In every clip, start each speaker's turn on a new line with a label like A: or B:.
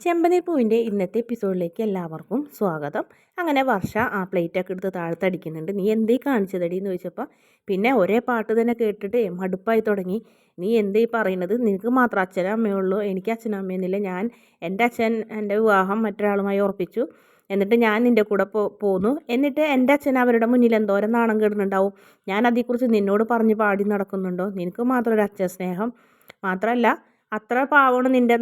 A: ചെമ്പനീർ പൂവിന്റെ ഇന്നത്തെ എപ്പിസോഡിലേക്ക് എല്ലാവർക്കും സ്വാഗതം. അങ്ങനെ വർഷ ആ പ്ലേറ്റൊക്കെ എടുത്ത് താഴ്ത്തടിക്കുന്നുണ്ട്. നീ എന്തേ കാണിച്ചതടി എന്ന് ചോദിച്ചപ്പോൾ പിന്നെ ഒരേ പാട്ട് തന്നെ കേട്ടിട്ട് മടുപ്പായി തുടങ്ങി. നീ എന്തേ പറയുന്നത്? നിനക്ക് മാത്രം അച്ഛനും അമ്മയുള്ളൂ എനിക്ക് അച്ഛനും അമ്മയൊന്നുമില്ല ഞാൻ എന്റെ അച്ഛൻ എന്റെ വിവാഹം മറ്റൊരാളുമായി ഉറപ്പിച്ചു. എന്നിട്ട് ഞാൻ നിന്റെ കൂടെ പോ പോന്നു. എന്നിട്ട് എന്റെ അച്ഛൻ അവരുടെ മുന്നിൽ എന്തോരം നാണം കേടുന്നുണ്ടാവും? ഞാൻ അതേക്കുറിച്ച് നിന്നോട് പറഞ്ഞ് പാടി നടക്കുന്നുണ്ടോ? നിനക്ക് മാത്രം ഒരു അച്ഛൻ സ്നേഹം മാത്രമല്ല അത്ര പാവമാണ് നിന്റെ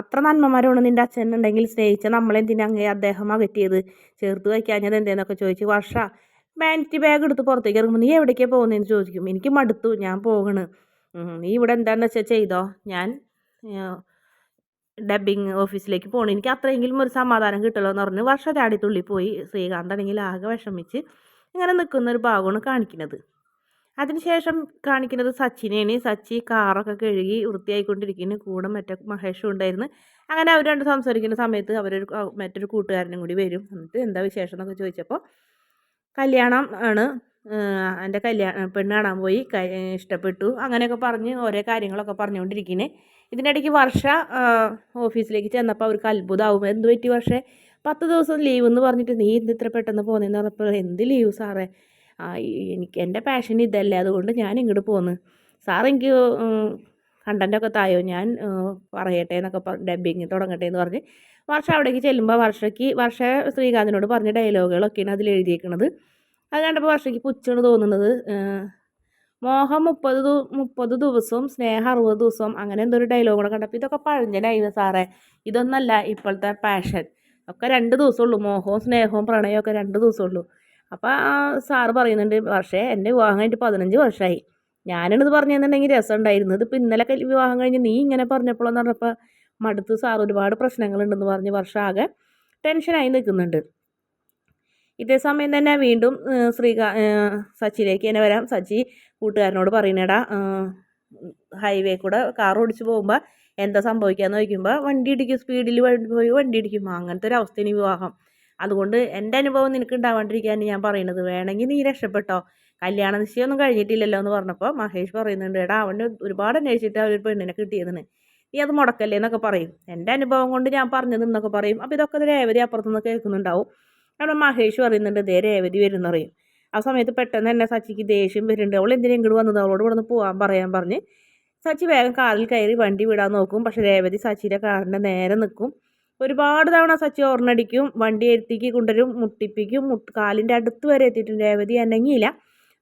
A: അത്ര നന്മമാരാണ് നിന്റെ അച്ഛൻ ഉണ്ടെങ്കിൽ സ്നേഹിച്ച നമ്മളെന്തിനാ അങ്ങേ അദ്ദേഹം അകറ്റിയത് ചേർത്ത് വയ്ക്കാഞ്ഞത് എന്തേന്നൊക്കെ ചോദിച്ചു വർഷ വാനിറ്റി ബാഗ് എടുത്ത് പുറത്തേക്ക് ഇറങ്ങുമ്പോൾ നീ എവിടേക്കാണ് പോകുന്നതെന്ന് ചോദിക്കും. എനിക്ക് മടുത്തു ഞാൻ പോകണ്. നീ ഇവിടെ എന്താണെന്ന് വെച്ചാൽ ചെയ്തോ? ഞാൻ ഡബിങ് ഓഫീസിലേക്ക് പോകണം എനിക്ക് അത്രയെങ്കിലും ഒരു സമാധാനം കിട്ടുമല്ലോ എന്ന് പറഞ്ഞ് വർഷ ചാടി തുള്ളി പോയി ശ്രീകാന്ത് ആണെങ്കിൽ ആകെ വിഷമിച്ച് ഇങ്ങനെ നിൽക്കുന്ന ഒരു ഭാഗമാണ് കാണിക്കുന്നത്. അതിനുശേഷം കാണിക്കുന്നത് സച്ചിനെയാണ്. സച്ചി കാറൊക്കെ കഴുകി വൃത്തിയായിക്കൊണ്ടിരിക്കുന്നു. കൂടെ മറ്റേ മഹേഷും ഉണ്ടായിരുന്നു. അങ്ങനെ അവർ രണ്ട് സംസാരിക്കുന്ന സമയത്ത് അവരൊരു മറ്റൊരു കൂട്ടുകാരനും കൂടി വരും. എന്നിട്ട് എന്താ വിശേഷം എന്നൊക്കെ ചോദിച്ചപ്പോൾ കല്യാണം ആണ്. എന്റെ കല്യാണം പെണ്ണ് കാണാൻ പോയി. ഇഷ്ടപ്പെട്ടു. അങ്ങനെയൊക്കെ പറഞ്ഞ് ഓരോ കാര്യങ്ങളൊക്കെ പറഞ്ഞുകൊണ്ടിരിക്കുന്നത് ഇതിനിടയ്ക്ക് വർഷ ഓഫീസിലേക്ക് ചെന്നപ്പോൾ അവർക്ക് അത്ഭുതമാവും എന്ത് പറ്റി പക്ഷേ പത്ത് ദിവസം ലീവ് എന്ന് പറഞ്ഞിട്ട് നീ എന്ത് ഇത്ര പെട്ടെന്ന് പോകുന്നതെന്ന് പറഞ്ഞപ്പോൾ എന്ത് ലീവ് സാറേ? എനിക്ക് എന്റെ പാഷൻ ഇതല്ലേ അതുകൊണ്ട് ഞാൻ ഇങ്ങോട്ട് പോന്ന്. സാർ എനിക്ക് കണ്ടന്റൊക്കെ തായോ? ഞാൻ പറയട്ടെ എന്നൊക്കെ ഡബ്ബിങ് തുടങ്ങട്ടെ എന്ന് പറഞ്ഞ് വർഷ അവിടേക്ക് ചെല്ലുമ്പോൾ വർഷയ്ക്ക് വർഷ ശ്രീകാന്തിനോട് പറഞ്ഞ ഡയലോഗുകളൊക്കെയാണ് അതിൽ എഴുതിയേക്കുന്നത് അത് കണ്ടപ്പോൾ വർഷയ്ക്ക് പുച്ഛാണ് തോന്നുന്നത് മോഹം മുപ്പത് മുപ്പത് ദിവസവും സ്നേഹം അറുപത് ദിവസവും അങ്ങനെ എന്തോ ഒരു ഡയലോഗ് കണ്ടപ്പോൾ ഇതൊക്കെ പഴഞ്ഞനായിരുന്നു സാറേ. ഇതൊന്നല്ല ഇപ്പോഴത്തെ പാഷൻ ഒക്കെ രണ്ട് ദിവസമുള്ളൂ മോഹവും സ്നേഹവും പ്രണയവും ഒക്കെ രണ്ട് ദിവസമുള്ളൂ അപ്പോൾ ആ സാറ് പറയുന്നുണ്ട് പക്ഷേ എന്റെ വിവാഹം കഴിഞ്ഞിട്ട് പതിനഞ്ച് വർഷമായി ഞാനാണിത് പറഞ്ഞു തന്നിട്ടുണ്ടെങ്കിൽ രസം ഉണ്ടായിരുന്നു ഇതിപ്പോൾ ഇന്നലെ വിവാഹം കഴിഞ്ഞ് നീ ഇങ്ങനെ പറഞ്ഞപ്പോഴെന്ന് പറഞ്ഞപ്പോൾ മടുത്ത് സാർ ഒരുപാട് പ്രശ്നങ്ങളുണ്ടെന്ന് പറഞ്ഞ് വർഷമാകെ ടെൻഷനായി നിൽക്കുന്നുണ്ട്. ഇതേ സമയം തന്നെ വീണ്ടും ശ്രീകാ സച്ചിയിലേക്ക് തന്നെ വരാം. സച്ചി കൂട്ടുകാരനോട് പറയുന്നേടാ ഹൈവേ കൂടെ കാർ ഓടിച്ചു പോകുമ്പോൾ എന്താ സംഭവിക്കാന്ന് ചോദിക്കുമ്പോൾ വണ്ടി ഇടിക്കും സ്പീഡിൽ പോയി വണ്ടി ഇടിക്കും. അങ്ങനത്തെ ഒരു അവസ്ഥയാണ് വിവാഹം. അതുകൊണ്ട് എന്റെ അനുഭവം നിനക്ക് ഉണ്ടാവാണ്ടിരിക്കാൻ ഞാൻ പറയുന്നത് വേണമെങ്കിൽ നീ രക്ഷപ്പെട്ടോ. കല്യാണ നിശ്ചയമൊന്നും കഴിഞ്ഞിട്ടില്ലല്ലോ എന്ന് പറഞ്ഞപ്പോൾ മഹേഷ് പറയുന്നുണ്ട് എടാ അവന്റെ ഒരുപാട് അന്വേഷിച്ചിട്ട് അവർ പെണ്ണിനെ കിട്ടിയതെന്ന് നീ അത് മുടക്കല്ലേ എന്നൊക്കെ പറയും. എന്റെ അനുഭവം കൊണ്ട് ഞാൻ പറഞ്ഞത് എന്നൊക്കെ പറയും. അപ്പോൾ ഇതൊക്കെ രേവതി അപ്പുറത്തുനിന്ന് കേൾക്കുന്നുണ്ടാവും. അവിടെ മഹേഷ് പറയുന്നുണ്ട് ദേ രേവതി വരുന്നറിയും ആ സമയത്ത് പെട്ടെന്ന് എന്നെ സച്ചിക്ക് ദേഷ്യം വരുന്നുണ്ട്. അവൾ എന്തിനും ഇങ്ങോട്ട് വന്നത്? അവളോട് ഇവിടെ നിന്ന് പോകാൻ പറയാൻ പറഞ്ഞ്. സച്ചി വേഗം കാറിൽ കയറി വണ്ടി വിടാൻ നോക്കും. പക്ഷേ രേവതി സച്ചിയുടെ കാറിന്റെ നേരെ നിൽക്കും. ഒരുപാട് തവണ സച്ചി ഓർണടിക്കും വണ്ടി എത്തിക്ക് കൊണ്ടുവരും മുട്ടിപ്പിക്കും മുട്ട് കാലിന്റെ അടുത്ത് വരെ എത്തിയിട്ടും രേവതി അനങ്ങിയില്ല.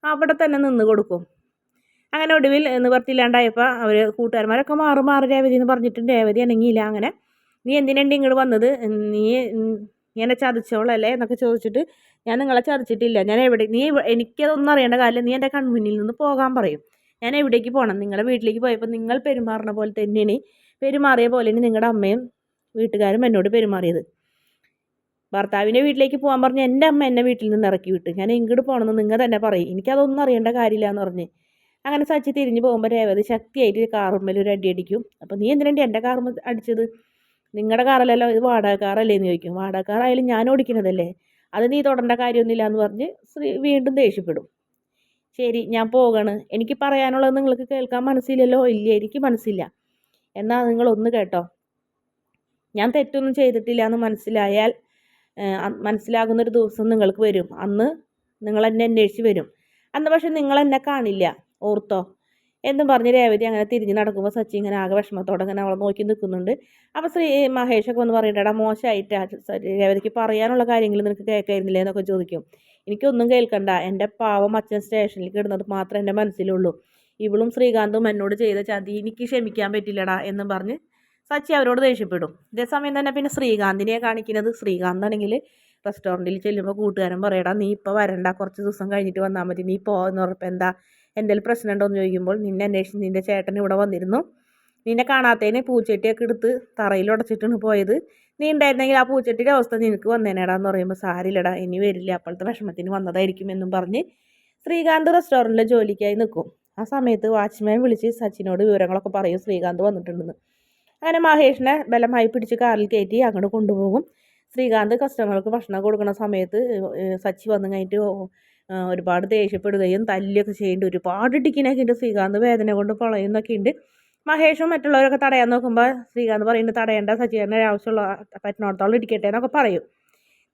A: അവിടെ തന്നെ നിന്ന് കൊടുക്കും. അങ്ങനെ ഒടുവിൽ നിവർത്തിയില്ലാണ്ടായപ്പോൾ അവർ കൂട്ടുകാരന്മാരൊക്കെ മാറി മാറി രേവതി എന്ന് പറഞ്ഞിട്ടും രേവതി അനങ്ങിയില്ല അങ്ങനെ. നീ എന്തിനുണ്ട് ഇങ്ങോട്ട് വന്നത്? നീ എന്നെ ചതിച്ചോളല്ലേ? എന്നൊക്കെ ചോദിച്ചിട്ട് ഞാൻ നിങ്ങളെ ചതിച്ചിട്ടില്ല. ഞാൻ എവിടെ നീ എനിക്കതൊന്നും അറിയേണ്ട കാര്യം നീ എന്റെ കൺമുന്നിൽ നിന്ന് പോകാൻ പറയും. ഞാൻ എവിടേക്ക് പോകണം നിങ്ങളുടെ വീട്ടിലേക്ക് പോയപ്പോൾ നിങ്ങൾ പെരുമാറുന്ന പോലെ തന്നെയാണ്. പെരുമാറിയ പോലെയാണ് നിങ്ങളുടെ അമ്മയും വീട്ടുകാരും എന്നോട് പെരുമാറിയത്. ഭർത്താവിന്റെ വീട്ടിലേക്ക് പോകാൻ പറഞ്ഞ് എന്റെ അമ്മ എന്നെ വീട്ടിൽ നിന്ന് ഇറക്കി വിട്ടു. ഞാൻ ഇങ്ങോട്ട് പോകണമെന്ന് നിങ്ങൾ തന്നെ പറയും. എനിക്കതൊന്നും അറിയേണ്ട കാര്യമില്ല എന്ന് പറഞ്ഞ്. അങ്ങനെ സച്ചി തിരിഞ്ഞ് പോകുമ്പോൾ രേവതി ശക്തിയായിട്ട് കാറുമ്മേൽ ഒരു അടി അടിക്കും. അപ്പോൾ നീ എന്തിനാണ് എന്റെ കാർ അടിച്ചത്? നിങ്ങളുടെ കാറല്ലല്ലോ? ഇത് വാടക കാറല്ലേ? എന്ന് ചോദിക്കും. വാടക കാറായാലും ഞാൻ ഓടിക്കുന്നതല്ലേ അത് നീ തൊടേണ്ട കാര്യമൊന്നുമില്ല എന്ന് പറഞ്ഞ് ശ്രീ വീണ്ടും ദേഷ്യപ്പെടും. ശരി ഞാൻ പോകണ്. എനിക്ക് പറയാനുള്ളത് നിങ്ങൾക്ക് കേൾക്കാൻ മനസ്സില്ലല്ലോ? ഇല്ല എനിക്ക് മനസ്സില്ല. എന്നാൽ നിങ്ങളൊന്ന് കേട്ടോ. ഞാൻ തെറ്റൊന്നും ചെയ്തിട്ടില്ല എന്ന് മനസ്സിലായാൽ മനസ്സിലാകുന്നൊരു ദിവസം നിങ്ങൾക്ക് വരും. അന്ന് നിങ്ങൾ എന്നെ അന്വേഷിച്ച് വരും. അന്ന് പക്ഷെ നിങ്ങൾ എന്നെ കാണില്ല. ഓർത്തോ? എന്നും പറഞ്ഞ് രേവതി അങ്ങനെ തിരിഞ്ഞ് നടക്കുമ്പോൾ സച്ചി ഇങ്ങനെ ആകെ വിഷമത്തോടെ ഇങ്ങനെ അവളെ നോക്കി നിൽക്കുന്നുണ്ട്. അപ്പോൾ ശ്രീ മഹേഷൊക്കെ ഒന്ന് പറയണ്ടടാ മോശമായിട്ട് രേവതിക്ക് പറയാനുള്ള കാര്യങ്ങൾ നിനക്ക് കേൾക്കായിരുന്നില്ലേ? എന്നൊക്കെ ചോദിക്കും. എനിക്കൊന്നും കേൾക്കണ്ട. എന്റെ പാവം അച്ഛൻ സ്റ്റേഷനിൽ കിടന്നത് മാത്രമേ എന്റെ മനസ്സിലുള്ളൂ. ഇവളും ശ്രീകാന്തും എന്നോട് ചെയ്ത ചതി എനിക്ക് ക്ഷമിക്കാൻ പറ്റില്ലടാ എന്നും പറഞ്ഞ് സച്ചി അവരോട് ദേഷ്യപ്പെടും. ഇതേസമയം തന്നെ പിന്നെ ശ്രീകാന്തിനെയാണ് കാണിക്കുന്നത്. ശ്രീകാന്താണെങ്കിൽ റെസ്റ്റോറന്റിൽ ചെല്ലുമ്പോൾ കൂട്ടുകാരൻ പറയടാ നീ ഇപ്പോൾ വരണ്ട. കുറച്ച് ദിവസം കഴിഞ്ഞിട്ട് വന്നാൽ മതി. നീ പോകുന്ന ഉറപ്പ്. എന്താ എന്തെങ്കിലും പ്രശ്നം ഉണ്ടോ? എന്ന് ചോദിക്കുമ്പോൾ നിന്നെ അന്വേഷിച്ച് നിന്റെ ചേട്ടൻ ഇവിടെ വന്നിരുന്നു. നിന്നെ കാണാത്തതിന് പൂച്ചട്ടിയൊക്കെ എടുത്ത് തറയിൽ ഉടച്ചിട്ടാണ് പോയത്. നീ ഉണ്ടായിരുന്നെങ്കിൽ ആ പൂച്ചട്ടിയുടെ അവസ്ഥ നിനക്ക് വന്നേനേടാന്ന് പറയുമ്പോൾ സാരില്ലടാ ഇനി വരില്ല. അപ്പോഴത്തെ വിഷമത്തിന് വന്നതായിരിക്കും എന്നും പറഞ്ഞ് ശ്രീകാന്ത് റെസ്റ്റോറന്റിലെ ജോലിക്കായി നിൽക്കും. ആ സമയത്ത് വാച്ച്മാൻ വിളിച്ച് സച്ചിനോട് വിവരങ്ങളൊക്കെ പറയും. ശ്രീകാന്ത് വന്നിട്ടുണ്ടെന്ന്. അങ്ങനെ മഹേഷിനെ ബലമായി പിടിച്ച് കാറിൽ കയറ്റി അങ്ങോട്ട് കൊണ്ടുപോകും. ശ്രീകാന്ത് കസ്റ്റമർക്ക് ഭക്ഷണം കൊടുക്കുന്ന സമയത്ത് സച്ചി വന്നു കഴിഞ്ഞിട്ട് ഒരുപാട് ദേഷ്യപ്പെടുകയും തല്ലിയൊക്കെ ചെയ്യേണ്ടി. ഒരുപാട് ടിക്കിനൊക്കെ ഉണ്ട്. ശ്രീകാന്ത് വേദന കൊണ്ട് പൊളയുന്നൊക്കെ ഉണ്ട്. മഹേഷും മറ്റുള്ളവരൊക്കെ തടയാൻ നോക്കുമ്പോൾ ശ്രീകാന്ത് പറയുന്നത് തടയേണ്ട സജ്ജീകരണ ആവശ്യമുള്ള പറ്റുന്നിടത്തോളം ഇരിക്കട്ടെ എന്നൊക്കെ പറയും.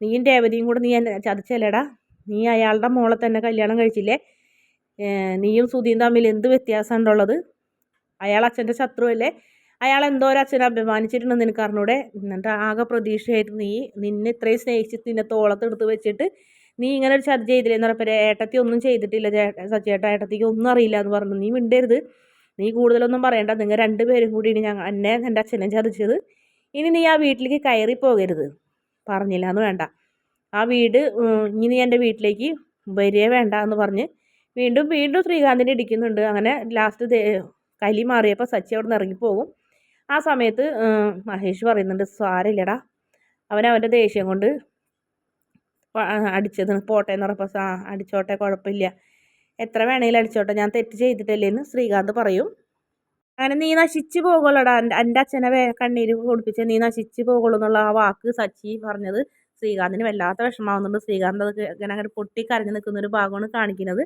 A: നീയും രേവതിയും കൂടെ നീ എന്നെ ചതിച്ചല്ലേടാ? നീ അയാളുടെ മോളെ തന്നെ കല്യാണം കഴിച്ചില്ലേ? നീയും സുധീം തമ്മിൽ എന്ത് വ്യത്യാസമുണ്ടുള്ളത് അയാൾ അച്ഛന്റെ ശത്രുവല്ലേ? അയാൾ എന്തോ ഒരു അച്ഛനെ അഭിമാനിച്ചിട്ടുണ്ടെന്ന് നിനക്ക് അറിഞ്ഞൂടെ? എന്നിട്ട് ആകെ പ്രതീക്ഷയായിട്ട് നീ നിന്നെ ഇത്രയും സ്നേഹിച്ചിട്ട് നിന്നെ തോളത്തെടുത്ത് വെച്ചിട്ട് നീ ഇങ്ങനെ ഒരു ചർച്ച ചെയ്തില്ലേ എന്ന് പറഞ്ഞപ്പോൾ ഏട്ടത്തി ഒന്നും ചെയ്തിട്ടില്ല സച്ചേട്ട ഏട്ടത്തിക്ക് ഒന്നും അറിയില്ല എന്ന് പറഞ്ഞു. നീ മിണ്ടരുത്. നീ കൂടുതലൊന്നും പറയണ്ട. നിങ്ങൾ രണ്ടുപേരും കൂടിയാണ് ഞങ്ങൾ എന്നെ എന്റെ അച്ഛനെ ചതിച്ചത്. ഇനി നീ ആ വീട്ടിലേക്ക് കയറി പോകരുത്. പറഞ്ഞില്ല എന്ന് വേണ്ട. ആ വീട് ഇനി നീ എന്റെ വീട്ടിലേക്ക് വരികയെ വേണ്ട എന്ന് പറഞ്ഞ് വീണ്ടും വീണ്ടും ശ്രീകാന്തിനെ ഇടിക്കുന്നുണ്ട്. അങ്ങനെ ലാസ്റ്റ് കലി മാറിയപ്പോൾ സച്ചി അവിടെ നിന്ന് ഇറങ്ങിപ്പോകും. ആ സമയത്ത് മഹേഷ് പറയുന്നുണ്ട് സാരില്ലടാ അവൻ അവന്റെ ദേഷ്യം കൊണ്ട് അടിച്ചത് പോട്ടെ എന്ന് പറഞ്ഞപ്പോൾ ആ അടിച്ചോട്ടെ കുഴപ്പമില്ല. എത്ര വേണമെങ്കിലും അടിച്ചോട്ടെ ഞാൻ തെറ്റ് ചെയ്തിട്ടല്ലേ എന്ന് ശ്രീകാന്ത് പറയും. അങ്ങനെ നീ നശിച്ചു പോകുള്ളടാ എന്റെ അച്ഛനെ വേ കണ്ണീര് കൊടുപ്പിച്ച് നീ നശിച്ചു പോകുള്ളൂ എന്നുള്ള ആ വാക്ക് സച്ചി പറഞ്ഞത് ശ്രീകാന്തിന് വല്ലാത്ത വിഷമാവുന്നുണ്ട് ശ്രീകാന്ത് അത് ഇങ്ങനെ അങ്ങനെ പൊട്ടിക്കരഞ്ഞ് നിൽക്കുന്ന ഒരു ഭാഗമാണ് കാണിക്കുന്നത്.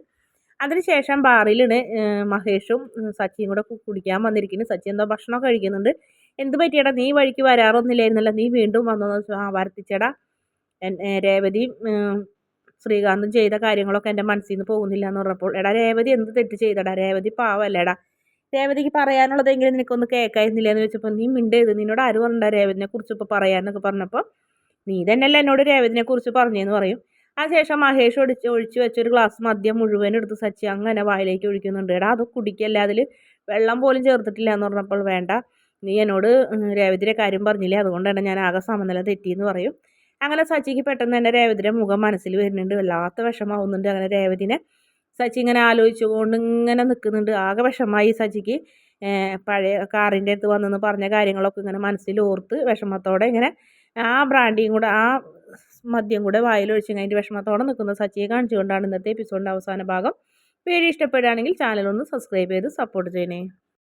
A: അതിനുശേഷം ബാറിലാണ് മഹേഷും സച്ചിയും കൂടെ കുടിക്കാൻ വന്നിരിക്കുന്നു. സച്ചി എന്തോ ഭക്ഷണം കഴിക്കുന്നുണ്ട്. എന്ത് പറ്റിയടാ നീ വഴിക്ക് വരാറൊന്നുമില്ലായിരുന്നല്ലോ നീ വീണ്ടും വന്നു വർത്തിച്ചടാ രേവതിയും ശ്രീകാന്തും ചെയ്ത കാര്യങ്ങളൊക്കെ എന്റെ മനസ്സിൽ നിന്ന് പോകുന്നില്ല എന്ന് പറഞ്ഞപ്പോൾ എടാ രേവതി എന്ത് തെറ്റ് ചെയ്തടാ? രേവതി പാവല്ലേടാ. രേവതിക്ക് പറയാനുള്ളതെങ്കിലും നിനക്കൊന്ന് കേൾക്കായിരുന്നില്ല എന്ന് ചോദിച്ചപ്പോൾ നീ മിണ്ടരുത് നിന്നോട് ആര് പറഞ്ഞ രേവതിനെ കുറിച്ച് ഇപ്പോൾ പറയാനൊക്കെ പറഞ്ഞപ്പോൾ നീ തന്നെയല്ല എന്നോട് രേവതിനെ കുറിച്ച് പറഞ്ഞതെന്ന് പറയും. അതിനുശേഷം മഹേഷ് ഒടിച്ച് ഒഴിച്ച് വെച്ചൊരു ഗ്ലാസ് മദ്യം മുഴുവൻ എടുത്ത് സച്ചി അങ്ങനെ വായിലേക്ക് ഒഴിക്കുന്നുണ്ട്. എടാ അത് കുടിക്കല്ല? അതിൽ വെള്ളം പോലും ചേർത്തിട്ടില്ല എന്ന് പറഞ്ഞപ്പോൾ വേണ്ട നീ എന്നോട് രേവതിയുടെ കാര്യം പറഞ്ഞില്ലേ? അതുകൊണ്ടാണ് ഞാൻ ആകെ സമനില തെറ്റിയെന്ന് പറയും. അങ്ങനെ സച്ചിക്ക് പെട്ടെന്ന് തന്നെ രേവതിയുടെ മുഖം മനസ്സിൽ വരുന്നുണ്ട്. വല്ലാത്ത വിഷമാവുന്നുണ്ട് അങ്ങനെ രേവതിനെ. സച്ചി ഇങ്ങനെ ആലോചിച്ചുകൊണ്ട് ഇങ്ങനെ നിൽക്കുന്നുണ്ട്. ആകെ വിഷമായി സച്ചിക്ക്. പഴയ കാറിന്റെ അടുത്ത് വന്നെന്ന് പറഞ്ഞ കാര്യങ്ങളൊക്കെ ഇങ്ങനെ മനസ്സിൽ ഓർത്ത് വിഷമത്തോടെ ഇങ്ങനെ ആ ബ്രാൻഡിയും കൂടെ ആ മദ്യം കൂടെ വായിലൊഴിച്ച് കഴിഞ്ഞിട്ട് വിഷമത്തോടെ നിൽക്കുന്ന സച്ചിയെ കാണിച്ചുകൊണ്ടാണ് ഇന്നത്തെ എപ്പിസോഡിന്റെ അവസാന ഭാഗം. വീഡിയോ ഇഷ്ടപ്പെടുകയാണെങ്കിൽ ചാനൽ ഒന്ന് സബ്സ്ക്രൈബ് ചെയ്ത് സപ്പോർട്ട് ചെയ്യണേ.